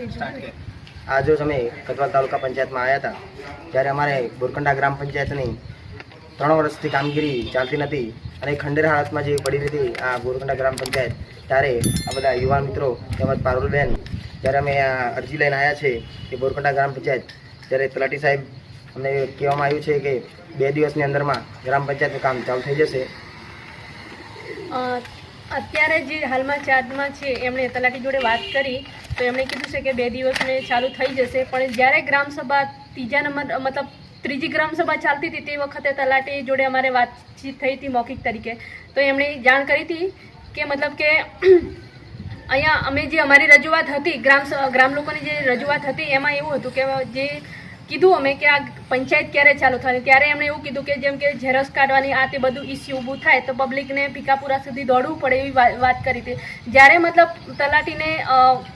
આજે અમે કતવાલ તાલુકા પંચાયતમાં આવ્યા હતા ત્યારે અમારે બોરકંડા ગ્રામ પંચાયતની ત્રણ વર્ષથી કામગીરી ચાલતી નથી અને ખંડેર હાલતમાં જે પડી હતી આ બોરકંડા ગ્રામ પંચાયત ત્યારે આ બધા યુવાન મિત્રો તેમજ પારુલબેન જ્યારે અમે આ અરજી લઈને આવ્યા છે કે બોરકંડા ગ્રામ પંચાયત ત્યારે તલાટી સાહેબ અમને કહેવામાં આવ્યું છે કે બે દિવસની અંદરમાં ગ્રામ પંચાયતનું કામ ચાલુ થઈ જશે. અત્યારે જે હાલમાં ચાર્જમાં છે, એમણે તલાટી જોડે વાત કરી, તો એમણે કીધું છે કે બે દિવસને ચાલુ થઈ જશે. પણ જ્યારે ગ્રામસભા ત્રીજા નંબર મતલબ ત્રીજી ગ્રામસભા ચાલતી હતી, તે વખતે તલાટી જોડે અમારે વાતચીત થઈ હતી મૌખિક તરીકે. તો એમણે જાણ કરી હતી કે મતલબ કે અહીંયા અમે જે અમારી રજૂઆત હતી, ગ્રામ ગ્રામ લોકોની જે રજૂઆત હતી, એમાં એવું હતું કે જે કીધું અમે કે આ પંચાયત ક્યારે ચાલુ થવાની? ત્યારે એમણે એવું કીધું કે જેમ કે ઝેરોક્ષ કાઢવાની આ તે બધું ઇસ્યુ ઊભું થાય તો પબ્લિકને ભીકાપુરા સુધી દોડવું પડે એવી વાત કરી હતી. જ્યારે મતલબ તલાટીને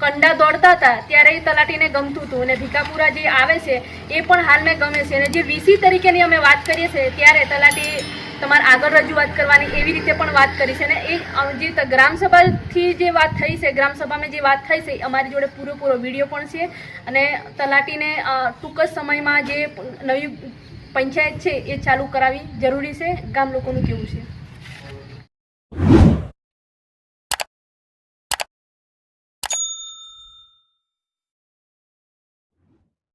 કંડા દોડતા હતા, ત્યારે એ તલાટીને ગમતું હતું અને ભીકાપુરા જે આવે છે, એ પણ હાલને ગમે છે. અને જે વીસી તરીકેની અમે વાત કરીએ છીએ, ત્યારે તલાટી તમારે આગળ રજૂઆત કરવાની એવી રીતે પણ વાત કરી છે અને એ જે ગ્રામસભાથી જે વાત થઈ છે, ગ્રામસભામાં જે વાત થઈ છે અમારી જોડે પૂરેપૂરો વીડિયો પણ છે અને તલાટીને ટૂંક જ સમયમાં જે નવી પંચાયત છે એ ચાલુ કરાવવી જરૂરી છે. ગામ લોકોનું કેવું છે?